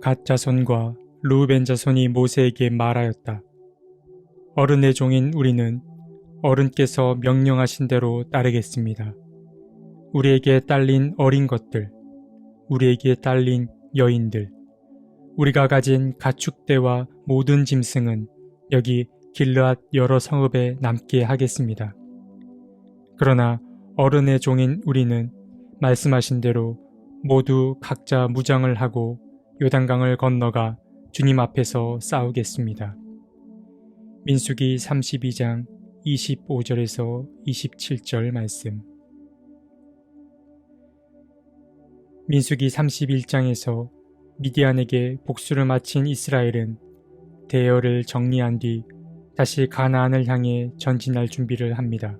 갓 자손과 루벤 자손이 모세에게 말하였다. 어른의 종인 우리는 어른께서 명령하신 대로 따르겠습니다. 우리에게 딸린 어린 것들, 우리에게 딸린 여인들, 우리가 가진 가축대와 모든 짐승은 여기 길르앗 여러 성읍에 남게 하겠습니다. 그러나 어른의 종인 우리는 말씀하신 대로 모두 각자 무장을 하고 요단강을 건너가 주님 앞에서 싸우겠습니다. 민수기 32장 25절에서 27절 말씀 민수기 31장에서 미디안에게 복수를 마친 이스라엘은 대열을 정리한 뒤 다시 가나안을 향해 전진할 준비를 합니다.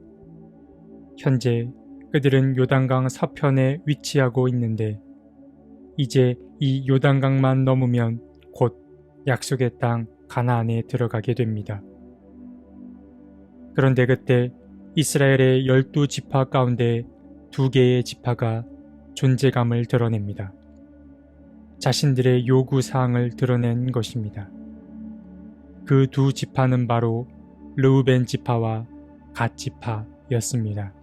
현재 그들은 요단강 서편에 위치하고 있는데 이제 이 요단강만 넘으면 곧 약속의 땅 가나안에 들어가게 됩니다. 그런데 그때 이스라엘의 열두 지파 가운데 두 개의 지파가 존재감을 드러냅니다. 자신들의 요구 사항을 드러낸 것입니다. 그 두 지파는 바로 르우벤 지파와 갓 지파였습니다.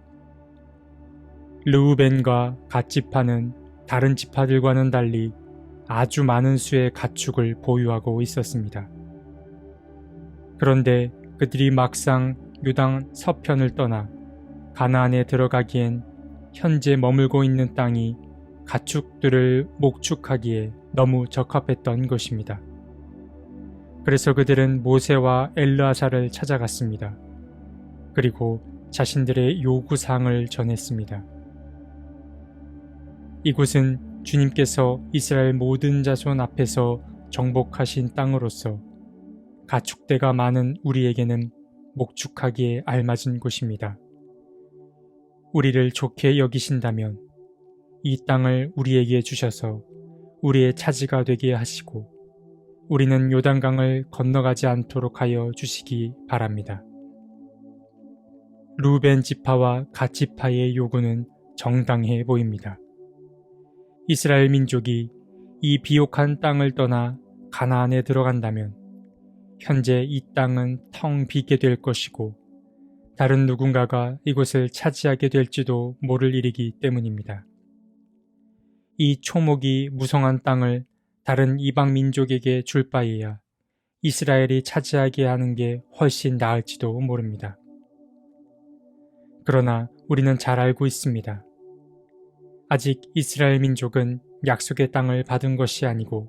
르우벤과 갓 지파는 다른 지파들과는 달리 아주 많은 수의 가축을 보유하고 있었습니다. 그런데 그들이 막상 유당 서편을 떠나 가나안에 들어가기엔 현재 머물고 있는 땅이 가축들을 목축하기에 너무 적합했던 것입니다. 그래서 그들은 모세와 엘르아사를 찾아갔습니다. 그리고 자신들의 요구사항을 전했습니다. 이곳은 주님께서 이스라엘 모든 자손 앞에서 정복하신 땅으로서 가축대가 많은 우리에게는 목축하기에 알맞은 곳입니다. 우리를 좋게 여기신다면 이 땅을 우리에게 주셔서 우리의 차지가 되게 하시고 우리는 요단강을 건너가지 않도록 하여 주시기 바랍니다. 루벤 지파와 갓 지파의 요구는 정당해 보입니다. 이스라엘 민족이 이 비옥한 땅을 떠나 가나안에 들어간다면 현재 이 땅은 텅 비게 될 것이고 다른 누군가가 이곳을 차지하게 될지도 모를 일이기 때문입니다. 이 초목이 무성한 땅을 다른 이방 민족에게 줄 바에야 이스라엘이 차지하게 하는 게 훨씬 나을지도 모릅니다. 그러나 우리는 잘 알고 있습니다. 아직 이스라엘 민족은 약속의 땅을 받은 것이 아니고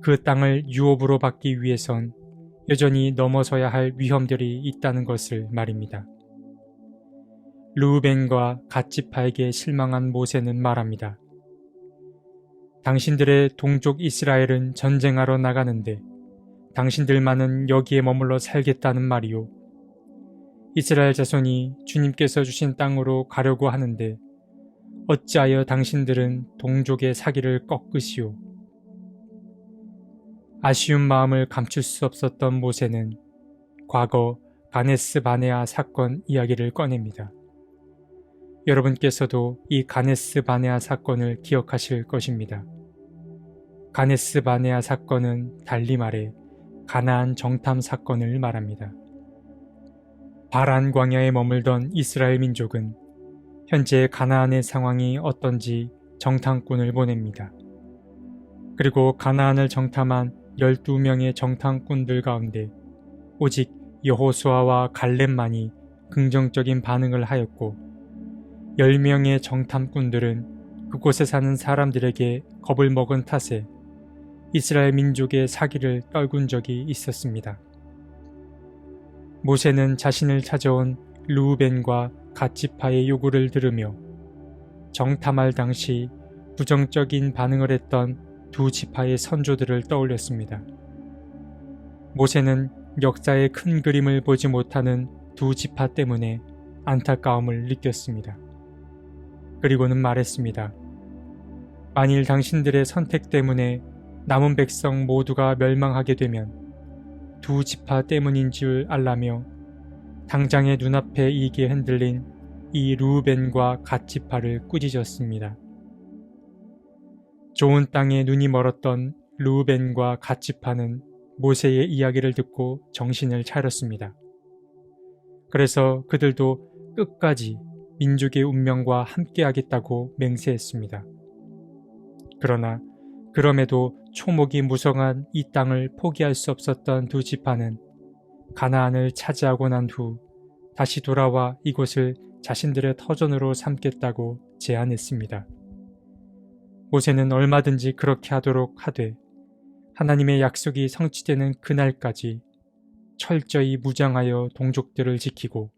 그 땅을 유업으로 받기 위해선 여전히 넘어서야 할 위험들이 있다는 것을 말입니다. 루벤과 갓지파에게 실망한 모세는 말합니다. 당신들의 동족 이스라엘은 전쟁하러 나가는데 당신들만은 여기에 머물러 살겠다는 말이요. 이스라엘 자손이 주님께서 주신 땅으로 가려고 하는데 어찌하여 당신들은 동족의 사기를 꺾으시오. 아쉬운 마음을 감출 수 없었던 모세는 과거 가네스 바네아 사건 이야기를 꺼냅니다. 여러분께서도 이 가네스 바네아 사건을 기억하실 것입니다. 가네스 바네아 사건은 달리 말해 가나안 정탐 사건을 말합니다. 바란 광야에 머물던 이스라엘 민족은 현재 가나안의 상황이 어떤지 정탐꾼을 보냅니다. 그리고 가나안을 정탐한 12명의 정탐꾼들 가운데 오직 여호수아와 갈렙만이 긍정적인 반응을 하였고 10명의 정탐꾼들은 그곳에 사는 사람들에게 겁을 먹은 탓에 이스라엘 민족의 사기를 떨군 적이 있었습니다. 모세는 자신을 찾아온 루우벤과 갓지파의 요구를 들으며 정탐할 당시 부정적인 반응을 했던 두 지파의 선조들을 떠올렸습니다. 모세는 역사의 큰 그림을 보지 못하는 두 지파 때문에 안타까움을 느꼈습니다. 그리고는 말했습니다. 만일 당신들의 선택 때문에 남은 백성 모두가 멸망하게 되면 두 지파 때문인 줄 알라며 당장의 눈앞에 이게 흔들린 이 루벤과 갓 지파를 꾸짖었습니다. 좋은 땅에 눈이 멀었던 르우벤과 갓지파는 모세의 이야기를 듣고 정신을 차렸습니다. 그래서 그들도 끝까지 민족의 운명과 함께하겠다고 맹세했습니다. 그러나 그럼에도 초목이 무성한 이 땅을 포기할 수 없었던 두 지파는 가나안을 차지하고 난 후 다시 돌아와 이곳을 자신들의 터전으로 삼겠다고 제안했습니다. 모세는 얼마든지 그렇게 하도록 하되 하나님의 약속이 성취되는 그날까지 철저히 무장하여 동족들을 지키고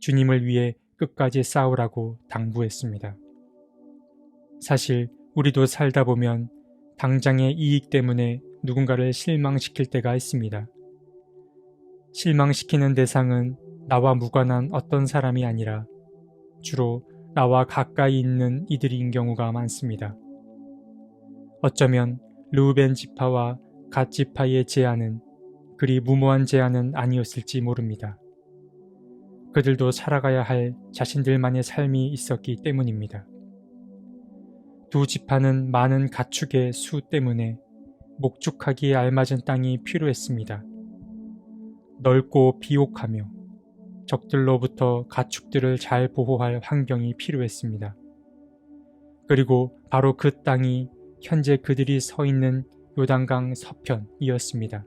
주님을 위해 끝까지 싸우라고 당부했습니다. 사실 우리도 살다 보면 당장의 이익 때문에 누군가를 실망시킬 때가 있습니다. 실망시키는 대상은 나와 무관한 어떤 사람이 아니라 주로 나와 가까이 있는 이들인 경우가 많습니다. 어쩌면 르우벤 지파와 갓 지파의 제안은 그리 무모한 제안은 아니었을지 모릅니다. 그들도 살아가야 할 자신들만의 삶이 있었기 때문입니다. 두 지파는 많은 가축의 수 때문에 목축하기에 알맞은 땅이 필요했습니다. 넓고 비옥하며 적들로부터 가축들을 잘 보호할 환경이 필요했습니다. 그리고 바로 그 땅이 현재 그들이 서 있는 요단강 서편이었습니다.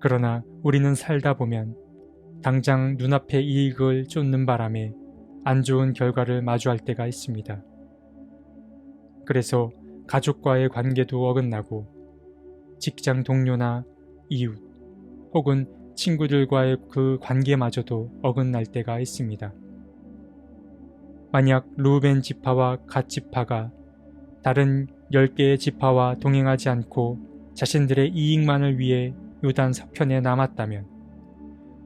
그러나 우리는 살다 보면 당장 눈앞의 이익을 쫓는 바람에 안 좋은 결과를 마주할 때가 있습니다. 그래서 가족과의 관계도 어긋나고 직장 동료나 이웃 혹은 친구들과의 그 관계마저도 어긋날 때가 있습니다. 만약 루벤 지파와 갓 지파가 다른 10개의 지파와 동행하지 않고 자신들의 이익만을 위해 요단 서편에 남았다면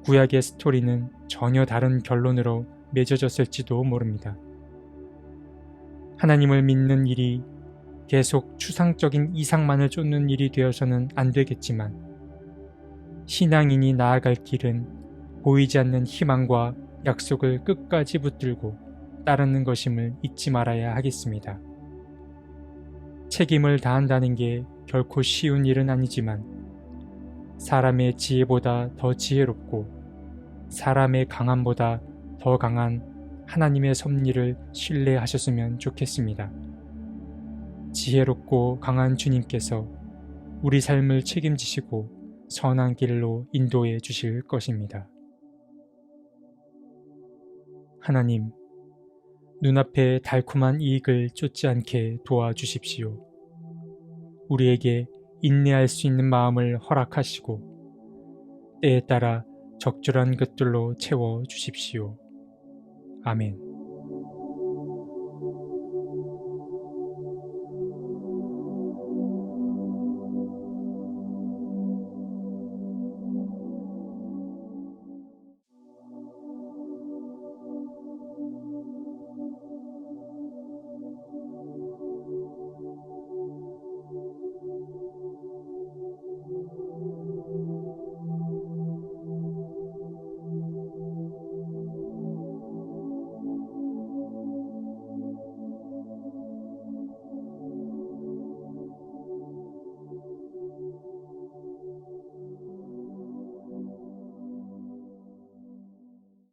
구약의 스토리는 전혀 다른 결론으로 맺어졌을지도 모릅니다. 하나님을 믿는 일이 계속 추상적인 이상만을 쫓는 일이 되어서는 안 되겠지만 신앙인이 나아갈 길은 보이지 않는 희망과 약속을 끝까지 붙들고 따르는 것임을 잊지 말아야 하겠습니다. 책임을 다한다는 게 결코 쉬운 일은 아니지만 사람의 지혜보다 더 지혜롭고 사람의 강함보다 더 강한 하나님의 섭리를 신뢰하셨으면 좋겠습니다. 지혜롭고 강한 주님께서 우리 삶을 책임지시고 선한 길로 인도해 주실 것입니다. 하나님, 눈앞에 달콤한 이익을 쫓지 않게 도와주십시오. 우리에게 인내할 수 있는 마음을 허락하시고 때에 따라 적절한 것들로 채워 주십시오. 아멘.